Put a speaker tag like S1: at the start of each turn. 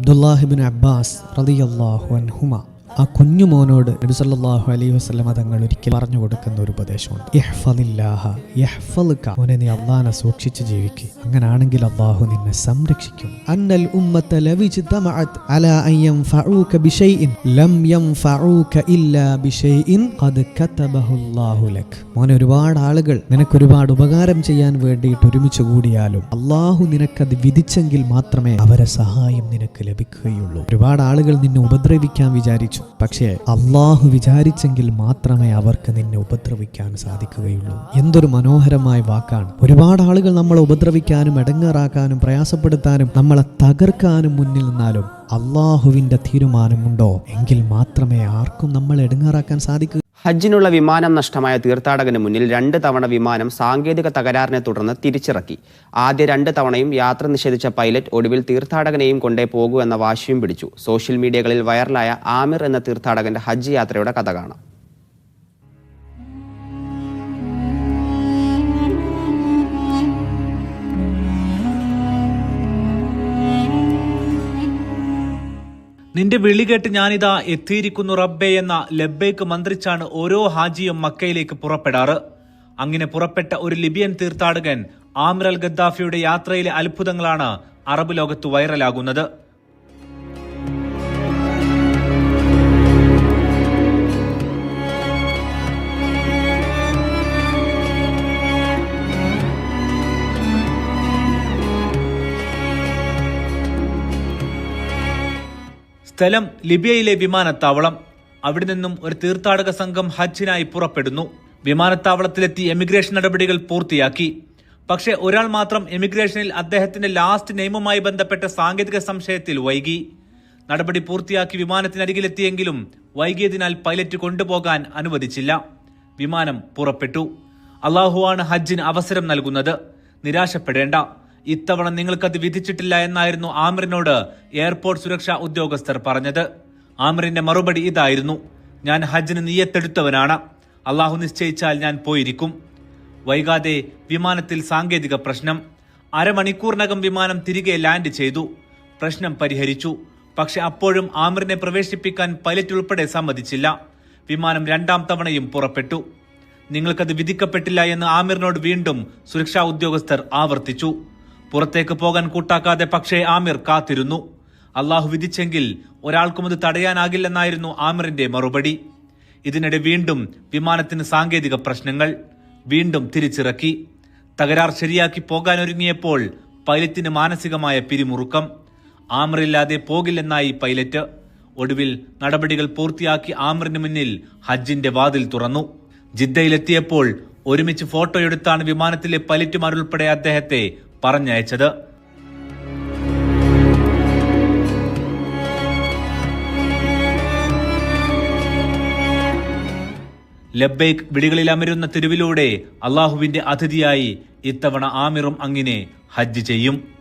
S1: عبد الله بن عباس رضي الله عنهما. ആ കുഞ്ഞു മോനോട് നബി സല്ലല്ലാഹു അലൈഹി വസല്ലമ തങ്ങൾ ഒരിക്കൽ പറഞ്ഞു കൊടുക്കുന്ന ഒരു ഉപദേശമുണ്ട്. മോനെ നീ അള്ളാഹനെ സൂക്ഷിച്ച് ജീവിക്കുക അങ്ങനാണെങ്കിൽ അള്ളാഹു നിന്നെ സംരക്ഷിക്കും. അന്നൽ ബിശൈഇൻ ലം ഇല്ലാ ബിശൈഇൻ ഖദ് ലക്. മോനെ ഒരുപാട് ആളുകൾ നിനക്ക് ഒരുപാട് ഉപകാരം ചെയ്യാൻ വേണ്ടിയിട്ട് ഒരുമിച്ച് കൂടിയാലും അള്ളാഹു നിനക്കത് വിധിച്ചെങ്കിൽ മാത്രമേ അവരെ സഹായം നിനക്ക് ലഭിക്കുകയുള്ളൂ. ഒരുപാട് ആളുകൾ നിന്നെ ഉപദ്രവിക്കാൻ വിചാരിച്ചു. പക്ഷേ അള്ളാഹു വിചാരിച്ചെങ്കിൽ മാത്രമേ അവർക്ക് നിന്നെ ഉപദ്രവിക്കാൻ സാധിക്കുകയുള്ളൂ. എന്തൊരു മനോഹരമായ വാക്കാണ്. ഒരുപാട് ആളുകൾ നമ്മളെ ഉപദ്രവിക്കാനും എടങ്ങേറാക്കാനും പ്രയാസപ്പെടുത്താനും നമ്മളെ തകർക്കാനും മുന്നിൽ നിന്നാലും അള്ളാഹുവിന്റെ തീരുമാനമുണ്ടോ? എങ്കിൽ മാത്രമേ ആർക്കും നമ്മൾ എടങ്ങേറാക്കാൻ സാധിക്കൂ
S2: ഹജ്ജിനുള്ള വിമാനം നഷ്ടമായ തീർത്ഥാടകന് മുന്നിൽ രണ്ട് തവണ വിമാനം സാങ്കേതിക തകരാറിനെ തുടർന്ന് തിരിച്ചിറക്കി. ആദ്യ രണ്ട് തവണയും യാത്ര നിഷേധിച്ച പൈലറ്റ് ഒടുവിൽ തീർത്ഥാടകനെയും കൊണ്ടേ പോകൂ എന്ന വാശിയും പിടിച്ചു. സോഷ്യൽ മീഡിയകളിൽ വൈറലായ ആമിർ എന്ന തീർത്ഥാടകന്റെ ഹജ്ജ് യാത്രയുടെ കഥ കാണാം.
S3: നിന്റെ വിളി കേട്ട് ഞാനിതാ എത്തിയിരിക്കുന്നു റബ്ബേ എന്ന ലബ്ബേക്ക് മന്ത്രിച്ചാണ് ഓരോ ഹാജിയും മക്കയിലേക്ക് പുറപ്പെടാറ്. അങ്ങനെ പുറപ്പെട്ട ഒരു ലിബിയൻ തീർത്ഥാടകൻ ആമിർ അൽ ഗദ്ദാഫിയുടെ യാത്രയിലെ അത്ഭുതങ്ങളാണ് അറബ് ലോകത്ത് വൈറലാകുന്നത്. സ്ഥലം ലിബിയയിലെ വിമാനത്താവളം. അവിടെ നിന്നും ഒരു തീർത്ഥാടക സംഘം ഹജ്ജിനായി പുറപ്പെടുന്നു. വിമാനത്താവളത്തിലെത്തി എമിഗ്രേഷൻ നടപടികൾ പൂർത്തിയാക്കി. പക്ഷേ ഒരാൾ മാത്രം എമിഗ്രേഷനിൽ അദ്ദേഹത്തിന്റെ ലാസ്റ്റ് നെയിമുമായി ബന്ധപ്പെട്ട സാങ്കേതിക സംശയത്തിൽ വൈകി. നടപടി പൂർത്തിയാക്കി വിമാനത്തിനരികിലെത്തിയെങ്കിലും വൈകിയതിനാൽ പൈലറ്റ് കൊണ്ടുപോകാൻ അനുവദിച്ചില്ല. വിമാനം പുറപ്പെട്ടു. അള്ളാഹുവാണ് ഹജ്ജിന് അവസരം നൽകുന്നത്. നിരാശപ്പെടേണ്ട. ഇത്തവണ നിങ്ങൾക്കത് വിധിച്ചിട്ടില്ല എന്നായിരുന്നു ആമിറിനോട് എയർപോർട്ട് സുരക്ഷാ ഉദ്യോഗസ്ഥർ പറഞ്ഞത്. ആമിറിന്റെ മറുപടി ഇതായിരുന്നു. ഞാൻ ഹജ്ജിന് നീയത്തെടുത്തവനാണ്. അള്ളാഹു നിശ്ചയിച്ചാൽ ഞാൻ പോയിരിക്കും. വൈകാതെ വിമാനത്തിൽ സാങ്കേതിക പ്രശ്നം. അരമണിക്കൂറിനകം വിമാനം തിരികെ ലാൻഡ് ചെയ്തു. പ്രശ്നം പരിഹരിച്ചു. പക്ഷെ അപ്പോഴും ആമിറിനെ പ്രവേശിപ്പിക്കാൻ പൈലറ്റ് ഉൾപ്പെടെ സമ്മതിച്ചില്ല. വിമാനം രണ്ടാം തവണയും പുറപ്പെട്ടു. നിങ്ങൾക്കത് വിധിക്കപ്പെട്ടില്ല എന്ന് ആമിറിനോട് വീണ്ടും സുരക്ഷാ ഉദ്യോഗസ്ഥർ ആവർത്തിച്ചു. പുറത്തേക്ക് പോകാൻ കൂട്ടാക്കാതെ പക്ഷേ ആമിർ കാത്തിരുന്നു. അള്ളാഹു വിധിച്ചെങ്കിൽ ഒരാൾക്കും അത് തടയാനാകില്ലെന്നായിരുന്നു ആമിറിന്റെ മറുപടി. ഇതിനിടെ വീണ്ടും വിമാനത്തിന് സാങ്കേതിക പ്രശ്നങ്ങൾ വീണ്ടും തിരിച്ചിറക്കി. തകരാർ ശരിയാക്കി പോകാനൊരുങ്ങിയപ്പോൾ പൈലറ്റിന് മാനസികമായ പിരിമുറുക്കം. ആമറില്ലാതെ പോകില്ലെന്നായി പൈലറ്റ്. ഒടുവിൽ നടപടികൾ പൂർത്തിയാക്കി ആമറിന് മുന്നിൽ ഹജ്ജിന്റെ വാതിൽ തുറന്നു. ജിദ്ദയിലെത്തിയപ്പോൾ ഒരുമിച്ച് ഫോട്ടോയെടുത്താണ് വിമാനത്തിലെ പൈലറ്റുമാരുൾപ്പെടെ അദ്ദേഹത്തെ പറഞ്ഞയച്ചത്. ലബൈക്ക് വിളികളിൽ അമരുന്ന തെരുവിലൂടെ അള്ളാഹുവിന്റെ അതിഥിയായി ഇത്തവണ ആമിറും അങ്ങിനെ ഹജ്ജ് ചെയ്യും.